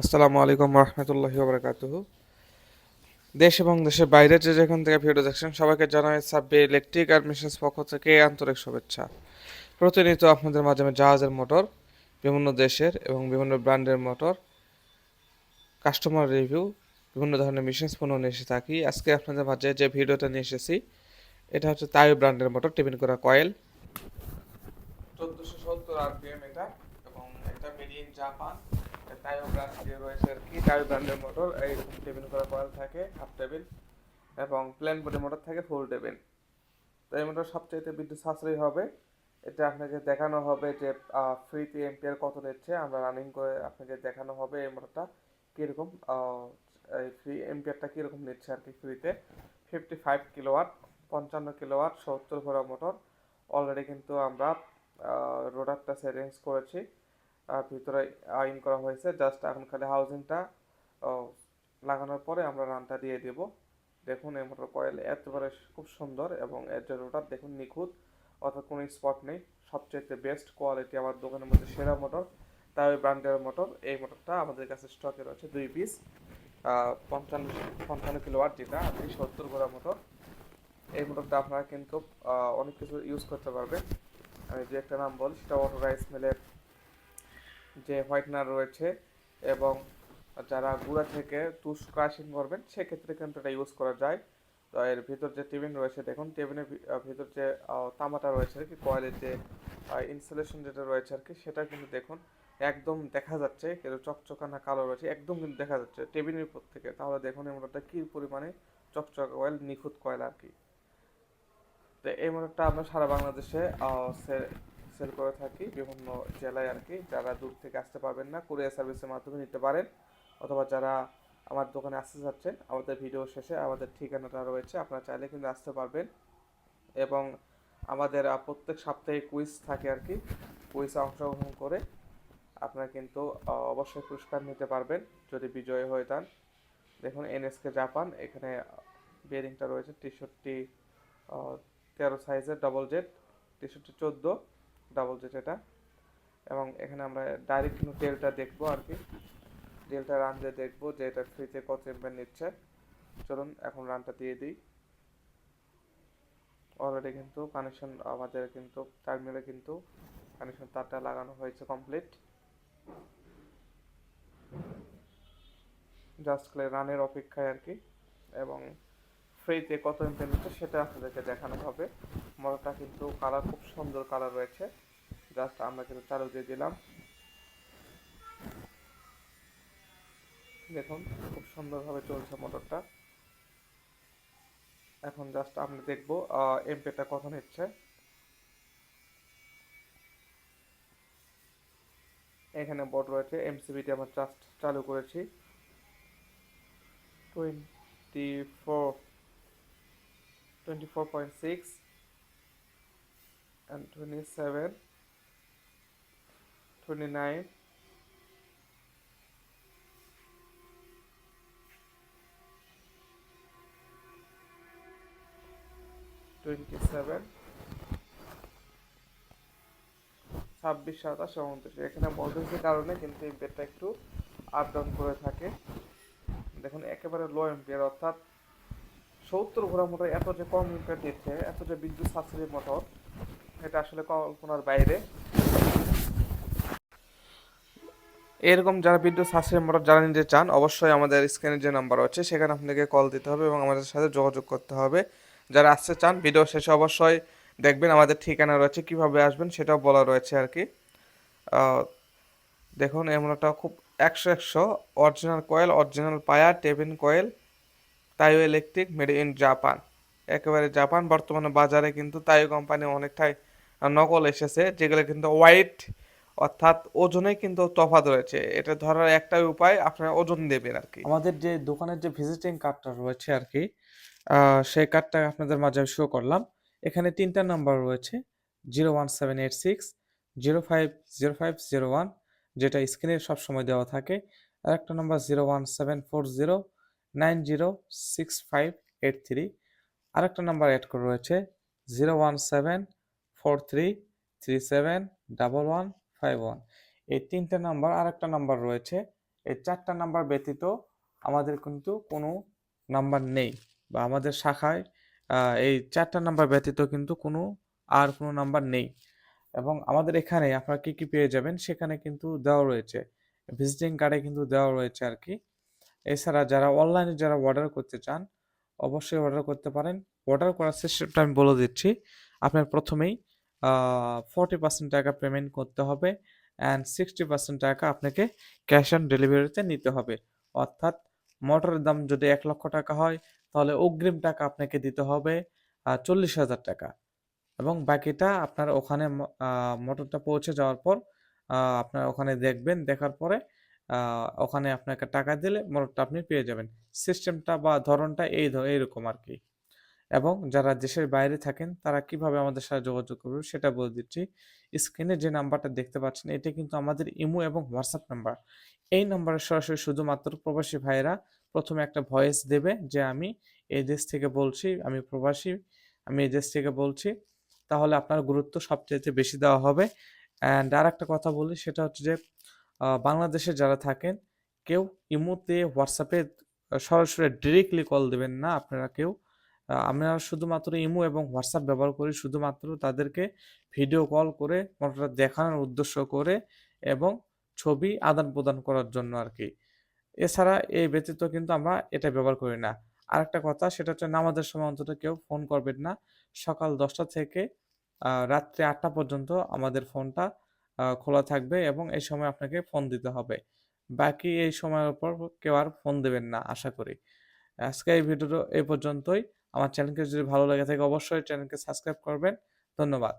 আসসালামু আলাইকুম রহমতুল্লাহি বারকাতুহ। দেশ এবং দেশের বাইরে যে যেখান থেকে ভিডিও দেখছেন, সবাইকে জানাই সাব্বি ইলেকট্রিক আর মেশিনস পক্ষ থেকে আন্তরিক শুভেচ্ছা। প্রতিনিয়ত আপনাদের মাধ্যমে জাহাজের মোটর, বিভিন্ন দেশের এবং বিভিন্ন ব্র্যান্ডের মোটর, কাস্টমার রিভিউ, বিভিন্ন ধরনের মেশিনস পণ্য নিয়ে এসে থাকি। আজকে আপনাদের মাঝে যে ভিডিওটা নিয়ে এসেছি, এটা হচ্ছে তাই ব্র্যান্ডের মোটর, টিফিন করা কয়েল। চোদ্দোশো সত্তর আরপিএম এটা এবং এটা made in Japan. Taiyo brand দিয়ে রয়েছে আর কি। টাইও ব্র্যান্ডের মোটর এই টেবিল করা কয়েল থাকে হাফ টেবিল এবং প্লেন বডি মোটর থাকে ফুল টেবিল তো এই মোটর সবচেয়ে বিদ্যুৎ সাশ্রয়ী হবে। এটা আপনাকে দেখানো হবে যে ফ্রিতে এম্পিয়ার কত দিচ্ছে, আমরা রানিং করে আপনাকে দেখানো হবে এই মোটরটা কীরকম এই ফ্রি এম্পিয়ারটা কীরকম নিচ্ছে আর কি ফ্রিতে ফিফটি ফাইভ কিলোওয়াট পঞ্চান্ন কিলোওয়াট সত্তর ভরা মোটর অলরেডি কিন্তু আমরা রোডারটা সেটিংস করেছি। ভিতরে আইন করা হয়েছে। জাস্ট এখন খালি হাউজিংটা লাগানোর পরে আমরা রানটা দিয়ে দেব। দেখুন, এই মোটর কয়েল একেবারে খুব সুন্দর এবং এর যে রোটার দেখুন নিখুঁত, অর্থাৎ কোনো স্পট নেই। সবচেয়ে বেস্ট কোয়ালিটি আমার দোকানের মধ্যে সেরা মোটর তাই ওই ব্র্যান্ডের মোটর এই মোটরটা আমাদের কাছে স্টকে রয়েছে দুই পিস পঞ্চান্ন পঞ্চান্ন কিলোওয়াট যেটা কি সত্তর গোড়া মোটর এই মোটরটা আপনারা কিন্তু অনেক কিছু ইউজ করতে পারবেন। আমি যে একটা নাম বলি, সেটা অটো রাইস মিলের যে হোয়াইটনার রয়েছে এবং যারা গুঁড়া থেকে তুষ ক্রাশিং করবেন সেক্ষেত্রে কিন্তু এটা ইউজ করা যায়। তো এর ভিতর যে টেবিন রয়েছে, দেখুন টেবিনের ভিতর যে তামাটা রয়েছে আর কি, কয়েলের যে ইনসুলেশন যেটা রয়েছে আর কি, সেটা কিন্তু দেখুন, একদম দেখা যাচ্ছে, কিন্তু চকচকানা কালো রয়েছে, একদম কিন্তু দেখা যাচ্ছে টেবিনের উপর থেকে। তাহলে দেখুন, এই মোটরটা কী পরিমাণে চকচকা কয়েল, নিখুঁত কয়েল আর কি। তো এই মোটরটা আমরা সারা বাংলাদেশে সেল করে থাকি। বিভিন্ন জেলায় আর কি যারা দূর থেকে আসতে পারবেন না কুরিয়ার সার্ভিসের মাধ্যমে নিতে পারেন। অথবা যারা আমার দোকানে আসতে চাচ্ছেন, আমাদের ভিডিও শেষে আমাদের ঠিকানাটা রয়েছে, আপনারা চাইলে কিন্তু আসতে পারবেন। এবং আমাদের প্রত্যেক সপ্তাহে কুইজ থাকে আর কি কুইজে অংশগ্রহণ করে আপনারা কিন্তু অবশ্যই পুরস্কার নিতে পারবেন, যদি বিজয়ী হয়ে যান। দেখুন এনএসকে জাপান এখানে বিয়ারিংটা রয়েছে টি তেরো সাইজের ডবল জেট তেষট্টি চোদ্দ। ডাবল জেট এটা। এবং এখানে আমরা ডাইরেক্ট কিন্তু তেলটা দেখব আর কি তেলটা রান দিয়ে দেখব যে এটা ফ্রিতে কত এমপের নিচ্ছে। চলুন এখন রানটা দিয়ে দিই। অলরেডি কিন্তু কানেকশন আমাদের কিন্তু টার্মিনালে কিন্তু কানেকশন তারটা লাগানো হয়েছে কমপ্লিট জাস্ট রানের অপেক্ষায় আর কি এবং ফ্রিতে কত এমপের নিচ্ছে সেটা আপনাদেরকে দেখানো হবে। মোটরটা কিন্তু কালার খুব সুন্দর কালার রয়েছে। জাস্ট আমরা কিন্তু চালু দিয়ে দিলাম। দেখুন, খুব সুন্দরভাবে চলছে মোটরটা। এখন জাস্ট আমরা দেখব এমপিটা কত নিচ্ছে। এখানে বোর্ড রয়েছে এমসিবিটি আমরা জাস্ট চালু করেছি। Twenty four twenty four point six and 27 29 27 ছাব্বিশ, সাতাশ, উনত্রিশ। এখানে ভোল্টেজের কারণে কিন্তু এই বেডটা একটু আপ ডাউন করে থাকে। দেখুন, একেবারে লো এম্পিয়ার অর্থাৎ সত্তর ঘোড়া মোটর এত যে কম এম্পিয়ার দিচ্ছে, এত যে বিদ্যুৎ সাশ্রয়ী মোটর এটা আসলে কল্পনার বাইরে। এরকম যারা বিদ্যুৎ সাশ্রয়ী মোটর যারা নিতে চান, অবশ্যই আমাদের স্ক্রিনে যে নাম্বার আছে সেখানে আপনাকে কল দিতে হবে এবং আমাদের সাথে যোগাযোগ করতে হবে। যারা আসতে চান, ভিডিও শেষে অবশ্যই দেখবেন আমাদের ঠিকানা রয়েছে, কীভাবে আসবেন সেটাও বলা রয়েছে আর কি। দেখুন, এই মোটরটা খুব একশো একশো অরিজিনাল কয়েল অরিজিনাল পায়া, table coil Taiyo electric made in Japan একেবারে জাপান বর্তমানে বাজারে কিন্তু তাইও কোম্পানি অনেকটাই নকল এসেছে, যেগুলো কিন্তু হোয়াইট অর্থাৎ ওজনে কিন্তু তফাৎ রয়েছে। এটা ধরার একটাই উপায়, আপনারা ওজন দেবেন আর কি আমাদের যে দোকানের যে ভিজিটিং কার্ডটা রয়েছে আর কি সেই কার্ডটা আপনাদের মাঝে শো করলাম। এখানে তিনটা নাম্বার রয়েছে zero one seven eight six zero five zero five zero one যেটা স্ক্রিনে সবসময় দেওয়া থাকে। আর একটা number zero one seven four zero nine zero six five eight three. আরেকটা নাম্বার অ্যাড করে রয়েছে zero one seven four three three seven double one five one. এই তিনটে নাম্বার, আরেকটা নাম্বার রয়েছে। এই চারটা নাম্বার ব্যতীত আমাদের কিন্তু কোনো নাম্বার নেই বা আমাদের শাখায় এই চারটা নাম্বার ব্যতীত কিন্তু কোনো আর কোনো নাম্বার নেই। এবং আমাদের এখানে আপনারা কি কি পেয়ে যাবেন সেখানে কিন্তু দেওয়া রয়েছে। ভিজিটিং কার্ডে কিন্তু দেওয়া রয়েছে আর কি। এছাড়া যারা অনলাইনে যারা অর্ডার করতে চান, অবশ্যই অর্ডার করতে পারেন। অর্ডার করার সিস্টেমটা আমি বলে দিচ্ছি। আপনার প্রথমেই ফর্টি পার্সেন্ট টাকা পেমেন্ট করতে হবে অ্যান্ড সিক্সটি পার্সেন্ট টাকা আপনাকে ক্যাশ অন ডেলিভারিতে নিতে হবে। অর্থাৎ মোটরের দাম যদি এক লক্ষ টাকা হয়, তাহলে অগ্রিম টাকা আপনাকে দিতে হবে চল্লিশ হাজার টাকা। এবং বাকিটা আপনার ওখানে মোটরটা পৌঁছে যাওয়ার পর আপনার ওখানে দেখবেন, দেখার পরে ওখানে আপনাকে টাকা দিলে মোটরটা আপনি পেয়ে যাবেন। সিস্টেমটা বা ধরনটা এই এইরকম আর কি এবং যারা দেশের বাইরে থাকেন, তারা কীভাবে আমাদের সাথে যোগাযোগ করবে সেটা বলে দিচ্ছি। স্ক্রিনে যে নাম্বারটা দেখতে পাচ্ছেন, এটা কিন্তু আমাদের ইমো এবং হোয়াটসঅ্যাপ নাম্বার। এই নাম্বারে সরাসরি শুধুমাত্র প্রবাসী ভাইয়েরা প্রথমে একটা ভয়েস দেবে যে, আমি এই দেশ থেকে বলছি, আমি প্রবাসী, আমি এই দেশ থেকে বলছি। তাহলে আপনার গুরুত্ব সবচেয়ে বেশি দেওয়া হবে। অ্যান্ড আর একটা কথা বলি, সেটা হচ্ছে যে বাংলাদেশে যারা থাকেন, কেউ ইমোতে, হোয়াটসঅ্যাপে সরাসরি ডিরেক্টলি কল দেবেন না। আপনারা কেউ আমরা শুধুমাত্র ইমো এবং হোয়াটসঅ্যাপ ব্যবহার করি, শুধুমাত্র তাদেরকে ভিডিও কল করে মোটরটা দেখানোর উদ্দেশ্য করে এবং ছবি আদান প্রদান করার জন্য আর কি এছাড়া এই ব্যতীত কিন্তু আমরা এটা ব্যবহার করি না। আরেকটা কথা, সেটা হচ্ছে নামাজের সময় অন্তত কেউ ফোন করবেন না। সকাল দশটা থেকে রাত্রি আটটা পর্যন্ত আমাদের ফোনটা খোলা থাকবে এবং এই সময় আপনাকে ফোন দিতে হবে। বাকি এই সময়ের উপর কেউ আর ফোন দেবেন না, আশা করি। আজকে এই ভিডিওটা এই পর্যন্তই। আমার চ্যানেলকে যদি ভালো লেগে থাকে, অবশ্যই চ্যানেলকে সাবস্ক্রাইব করবেন। ধন্যবাদ।